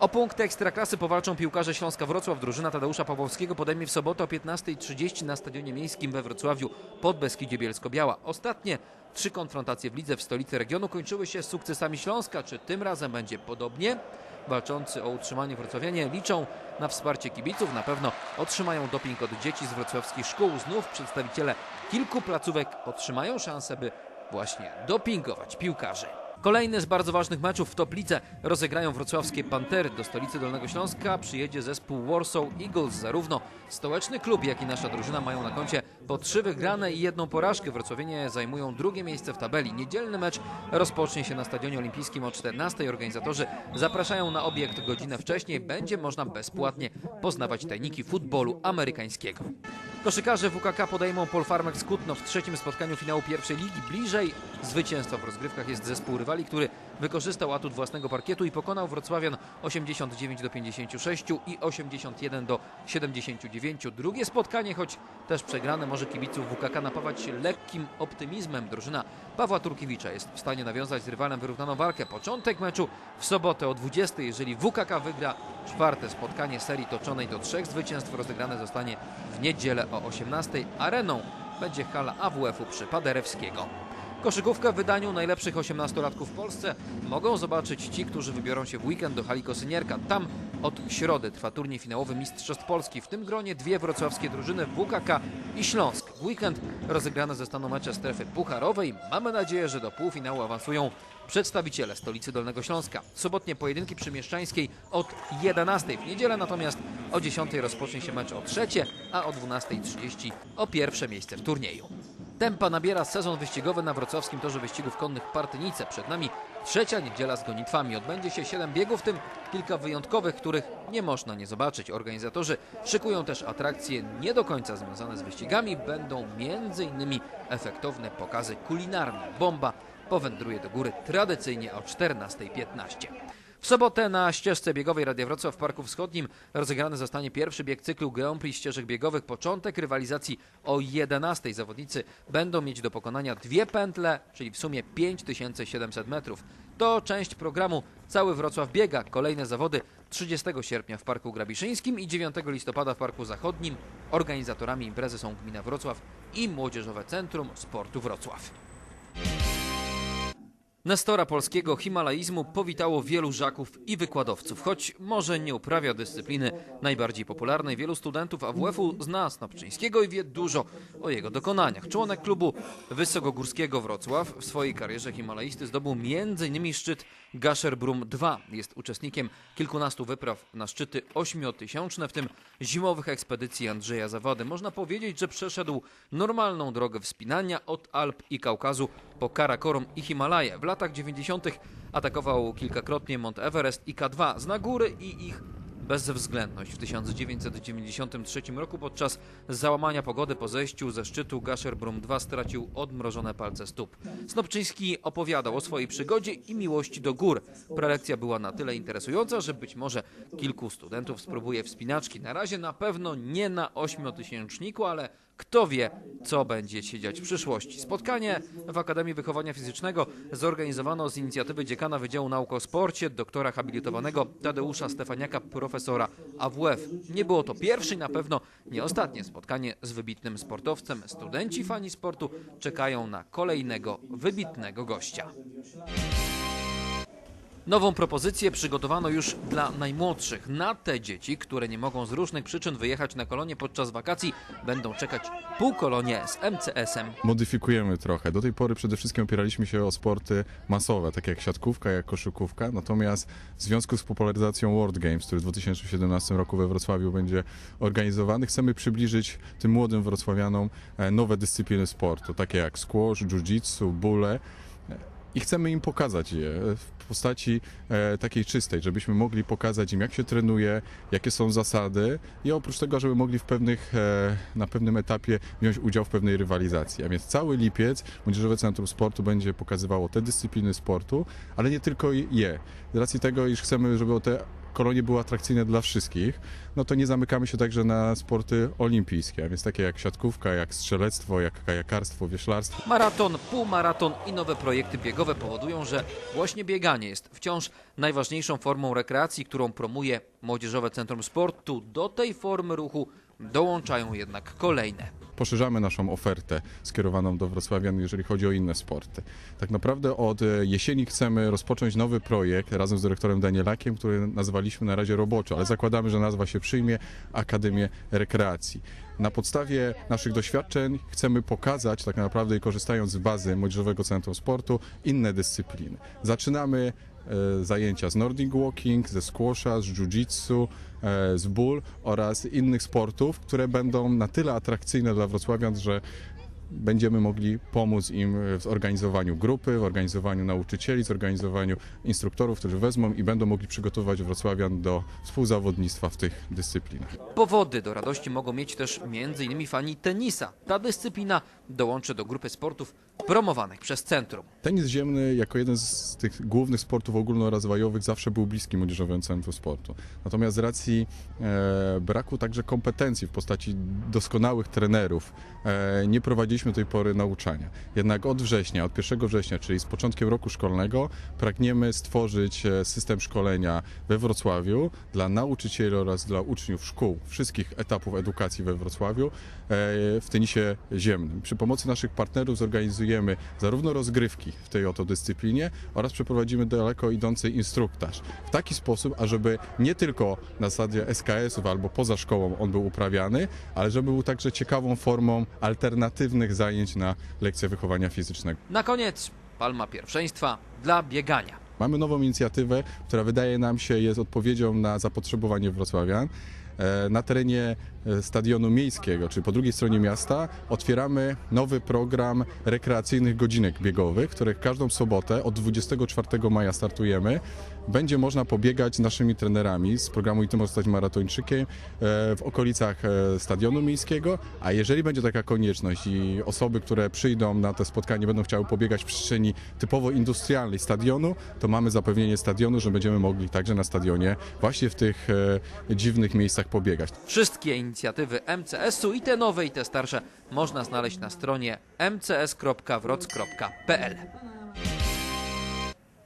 O punkt Ekstraklasy powalczą piłkarze Śląska Wrocław. Drużyna Tadeusza Pawłowskiego podejmie w sobotę o 15.30 na Stadionie Miejskim we Wrocławiu pod Beskidzie Bielsko-Biała. Ostatnie trzy konfrontacje w lidze w stolicy regionu kończyły się sukcesami Śląska. Czy tym razem będzie podobnie? Walczący o utrzymanie wrocławianie liczą na wsparcie kibiców. Na pewno otrzymają doping od dzieci z wrocławskich szkół. Znów przedstawiciele kilku placówek otrzymają szansę, by właśnie dopingować piłkarzy. Kolejny z bardzo ważnych meczów w Toplice rozegrają wrocławskie Pantery. Do stolicy Dolnego Śląska przyjedzie zespół Warsaw Eagles. Zarówno stołeczny klub, jak i nasza drużyna mają na koncie po trzy wygrane i jedną porażkę. Wrocławienie zajmują drugie miejsce w tabeli. Niedzielny mecz rozpocznie się na Stadionie Olimpijskim o 14. Organizatorzy zapraszają na obiekt godzinę wcześniej. Będzie można bezpłatnie poznawać tajniki futbolu amerykańskiego. Koszykarze WKK podejmą Polfarmek z Kutno w trzecim spotkaniu finału pierwszej ligi. Bliżej zwycięstwa w rozgrywkach jest zespół rywali, który wykorzystał atut własnego parkietu i pokonał Wrocławian 89 do 56 i 81 do 79. Drugie spotkanie, choć też przegrane, może kibiców WKK napawać lekkim optymizmem. Drużyna Pawła Turkiewicza jest w stanie nawiązać z rywalem wyrównaną walkę. Początek meczu w sobotę o 20. Jeżeli WKK wygra czwarte spotkanie serii toczonej do trzech zwycięstw, rozegrane zostanie w niedzielę o 18. Areną będzie hala AWF-u przy Paderewskiego. Koszykówkę w wydaniu najlepszych 18-latków w Polsce mogą zobaczyć ci, którzy wybiorą się w weekend do hali Kosynierka. Tam od środy trwa turniej finałowy Mistrzostw Polski. W tym gronie dwie wrocławskie drużyny WKK i Śląsk. W weekend rozegrane zostaną mecze strefy pucharowej. Mamy nadzieję, że do półfinału awansują przedstawiciele stolicy Dolnego Śląska. Sobotnie pojedynki przy Mieszczańskiej od 11. W niedzielę natomiast o 10 rozpocznie się mecz o trzecie, a o 12.30 o pierwsze miejsce w turnieju. Tempa nabiera sezon wyścigowy na wrocławskim torze wyścigów konnych Partynice. Przed nami trzecia niedziela z gonitwami. Odbędzie się siedem biegów, w tym kilka wyjątkowych, których nie można nie zobaczyć. Organizatorzy szykują też atrakcje nie do końca związane z wyścigami. Będą m.in. efektowne pokazy kulinarne. Bomba powędruje do góry tradycyjnie o 14.15. W sobotę na ścieżce biegowej Radia Wrocław w Parku Wschodnim rozegrany zostanie pierwszy bieg cyklu Grand Prix ścieżek biegowych. Początek rywalizacji o 11. Zawodnicy będą mieć do pokonania dwie pętle, czyli w sumie 5700 metrów. To część programu Cały Wrocław biega. Kolejne zawody 30 sierpnia w Parku Grabiszyńskim i 9 listopada w Parku Zachodnim. Organizatorami imprezy są Gmina Wrocław i Młodzieżowe Centrum Sportu Wrocław. Nestora polskiego himalaizmu powitało wielu żaków i wykładowców. Choć może nie uprawia dyscypliny najbardziej popularnej, wielu studentów AWF-u zna Snopczyńskiego i wie dużo o jego dokonaniach. Członek klubu Wysokogórskiego Wrocław w swojej karierze himalaisty zdobył m.in. szczyt Gasherbrum 2. Jest uczestnikiem kilkunastu wypraw na szczyty ośmiotysięczne, w tym zimowych ekspedycji Andrzeja Zawady. Można powiedzieć, że przeszedł normalną drogę wspinania od Alp i Kaukazu po Karakorum i Himalaje. W latach 90. atakował kilkakrotnie Mont Everest i K2. Zna góry i ich bezwzględność. W 1993 roku podczas załamania pogody po zejściu ze szczytu Gasherbrum 2 stracił odmrożone palce stóp. Snopczyński opowiadał o swojej przygodzie i miłości do gór. Prelekcja była na tyle interesująca, że być może kilku studentów spróbuje wspinaczki. Na razie na pewno nie na ośmiotysięczniku, ale kto wie, co będzie się dziać w przyszłości. Spotkanie w Akademii Wychowania Fizycznego zorganizowano z inicjatywy dziekana Wydziału Nauk o Sporcie, doktora habilitowanego Tadeusza Stefaniaka, profesora AWF. Nie było to pierwsze i na pewno nie ostatnie spotkanie z wybitnym sportowcem. Studenci fani sportu czekają na kolejnego wybitnego gościa. Nową propozycję przygotowano już dla najmłodszych. Na te dzieci, które nie mogą z różnych przyczyn wyjechać na kolonie podczas wakacji, będą czekać półkolonie z MCS-em. Modyfikujemy trochę. Do tej pory przede wszystkim opieraliśmy się o sporty masowe, takie jak siatkówka, jak koszykówka. Natomiast w związku z popularyzacją World Games, który w 2017 roku we Wrocławiu będzie organizowany, chcemy przybliżyć tym młodym wrocławianom e, nowe dyscypliny sportu, takie jak squash, jiu-jitsu, bóle. I chcemy im pokazać je w postaci e, takiej czystej, żebyśmy mogli pokazać im, jak się trenuje, jakie są zasady i oprócz tego, żeby mogli w pewnych, e, na pewnym etapie wziąć udział w pewnej rywalizacji. A więc cały lipiec Młodzieżowe Centrum Sportu będzie pokazywało te dyscypliny sportu, ale nie tylko je. Z racji tego, iż chcemy, żeby te kolonie były atrakcyjne dla wszystkich, no to nie zamykamy się także na sporty olimpijskie, a więc takie jak siatkówka, jak strzelectwo, jak kajakarstwo, wioślarstwo. Maraton, półmaraton i nowe projekty biegowe powodują, że właśnie bieganie jest wciąż najważniejszą formą rekreacji, którą promuje Młodzieżowe Centrum Sportu. Do tej formy ruchu dołączają jednak kolejne. Poszerzamy naszą ofertę skierowaną do wrocławian, jeżeli chodzi o inne sporty. Tak naprawdę od e, jesieni chcemy rozpocząć nowy projekt razem z dyrektorem Danielakiem, który nazwaliśmy na razie roboczo, ale zakładamy, że nazwa się przyjmie Akademię Rekreacji. Na podstawie naszych doświadczeń chcemy pokazać tak naprawdę i korzystając z bazy Młodzieżowego Centrum Sportu inne dyscypliny. Zaczynamy e, zajęcia z Nordic Walking, ze squasha, z jiu-jitsu, z ból oraz innych sportów, które będą na tyle atrakcyjne dla wrocławian, że będziemy mogli pomóc im w zorganizowaniu grupy, w organizowaniu nauczycieli, zorganizowaniu instruktorów, którzy wezmą i będą mogli przygotować wrocławian do współzawodnictwa w tych dyscyplinach. Powody do radości mogą mieć też m.in. fani tenisa. Ta dyscyplina dołączy do grupy sportów promowanych przez centrum. Tenis ziemny jako jeden z tych głównych sportów ogólnorozwojowych zawsze był bliski Młodzieżowemu Centrum Sportu. Natomiast z racji e, braku także kompetencji w postaci doskonałych trenerów e, nie prowadziliśmy do tej pory nauczania. Jednak od września, od 1 września, czyli z początkiem roku szkolnego pragniemy stworzyć e, system szkolenia we Wrocławiu dla nauczycieli oraz dla uczniów szkół wszystkich etapów edukacji we Wrocławiu e, w tenisie ziemnym. Przy pomocy naszych partnerów zorganizujemy zarówno rozgrywki w tej oto dyscyplinie oraz przeprowadzimy daleko idący instruktaż. W taki sposób, ażeby nie tylko na zasadzie SKS-ów albo poza szkołą on był uprawiany, ale żeby był także ciekawą formą alternatywnych zajęć na lekcje wychowania fizycznego. Na koniec palma pierwszeństwa dla biegania. Mamy nową inicjatywę, która wydaje nam się jest odpowiedzią na zapotrzebowanie wrocławian. E, Na terenie stadionu miejskiego, czyli po drugiej stronie miasta, otwieramy nowy program rekreacyjnych godzinek biegowych, których każdą sobotę od 24 maja startujemy. Będzie można pobiegać z naszymi trenerami z programu I możesz zostać maratończykiem e, w okolicach e, stadionu miejskiego, a jeżeli będzie taka konieczność i osoby, które przyjdą na to spotkanie będą chciały pobiegać w przestrzeni typowo industrialnej stadionu, to mamy zapewnienie stadionu, że będziemy mogli także na stadionie właśnie w tych e, dziwnych miejscach pobiegać. Wszystkie inicjatywy MCS-u i te nowe i te starsze można znaleźć na stronie mcs.wroc.pl.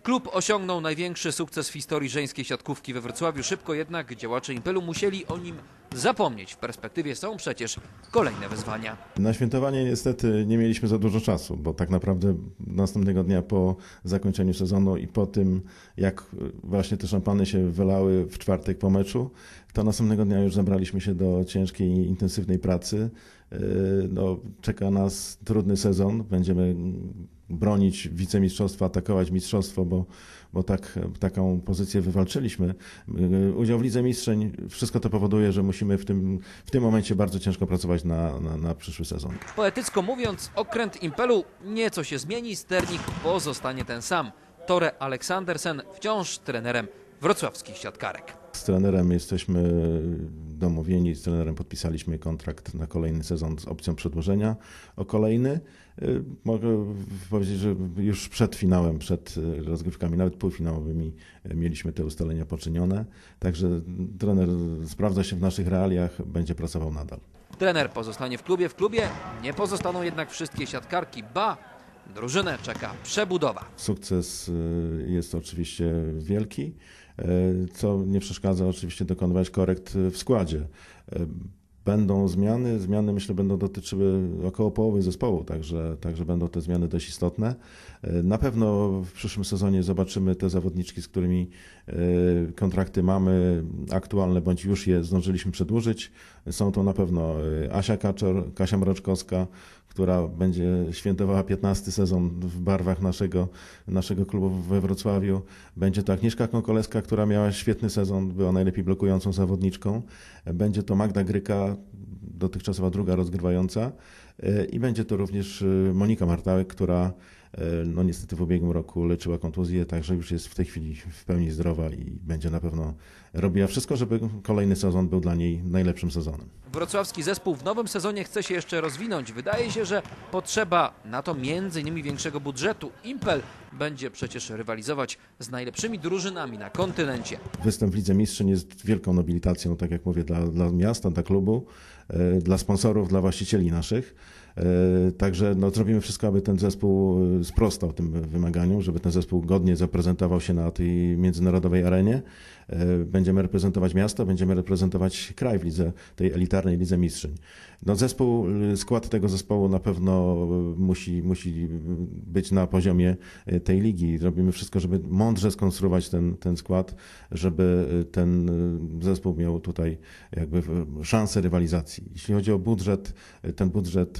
Klub osiągnął największy sukces w historii żeńskiej siatkówki we Wrocławiu. Szybko jednak działacze Impelu musieli o nim zapomnieć. W perspektywie są przecież kolejne wyzwania. Na świętowanie niestety nie mieliśmy za dużo czasu, bo tak naprawdę następnego dnia po zakończeniu sezonu i po tym, jak właśnie te szampany się wylały w czwartek po meczu, to następnego dnia już zabraliśmy się do ciężkiej, intensywnej pracy. Yy, No, czeka nas trudny sezon. Będziemy bronić wicemistrzostwa, atakować mistrzostwo, bo, bo tak, taką pozycję wywalczyliśmy. Yy, Udział w Lidze Mistrzeń, wszystko to powoduje, że musimy w tym, w tym momencie bardzo ciężko pracować na, na, na przyszły sezon. Poetycko mówiąc, okręt Impelu nieco się zmieni, sternik pozostanie ten sam. Tore Aleksandersen wciąż trenerem wrocławskich siatkarek. Z trenerem jesteśmy domówieni, z trenerem podpisaliśmy kontrakt na kolejny sezon z opcją przedłużenia o kolejny. Y, Mogę powiedzieć, że już przed finałem, przed y, rozgrywkami, nawet półfinałowymi, y, mieliśmy te ustalenia poczynione. Także trener sprawdza się w naszych realiach, będzie pracował nadal. Trener pozostanie w klubie. W klubie nie pozostaną jednak wszystkie siatkarki. Ba, drużynę czeka przebudowa. Sukces jest oczywiście wielki, co nie przeszkadza oczywiście dokonywać korekt w składzie. Y, Będą zmiany, zmiany myślę będą dotyczyły około połowy zespołu, także, także będą te zmiany dość istotne. Na pewno w przyszłym sezonie zobaczymy te zawodniczki, z którymi kontrakty mamy aktualne, bądź już je zdążyliśmy przedłużyć. Są to na pewno Asia Kaczor, Kasia Mroczkowska, która będzie świętowała 15 sezon w barwach naszego, naszego klubu we Wrocławiu. Będzie to Agnieszka Konkoleska, która miała świetny sezon, była najlepiej blokującą zawodniczką. Będzie to Magda Gryka, dotychczasowa druga rozgrywająca. Y, I będzie to również y, Monika Martałek, która e, no niestety w ubiegłym roku leczyła kontuzję, także już jest w tej chwili w pełni zdrowa i będzie na pewno robiła wszystko, żeby kolejny sezon był dla niej najlepszym sezonem. Wrocławski zespół w nowym sezonie chce się jeszcze rozwinąć. Wydaje się, że potrzeba na to między innymi większego budżetu. Impel będzie przecież rywalizować z najlepszymi drużynami na kontynencie. Występ w Lidze Mistrzeń jest wielką nobilitacją, tak jak mówię, dla, dla miasta, dla klubu, e, dla sponsorów, dla właścicieli naszych. E, Także no, zrobimy wszystko, aby ten zespół e, sprostał tym wymaganiom, żeby ten zespół godnie zaprezentował się na tej międzynarodowej arenie. Będziemy reprezentować miasto, będziemy reprezentować kraj w lidze, tej elitarnej Lidze Mistrzeń. No, zespół, skład tego zespołu na pewno musi, musi być na poziomie tej ligi. Robimy wszystko, żeby mądrze skonstruować ten, ten skład, żeby e, ten e, zespół miał tutaj jakby e, szansę rywalizacji. Jeśli chodzi o budżet, ten budżet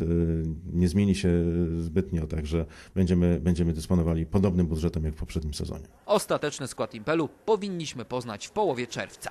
nie zmieni się zbytnio, także będziemy, będziemy dysponowali podobnym budżetem jak w poprzednim sezonie. Ostateczny skład Impelu powinniśmy poznać w połowie czerwca.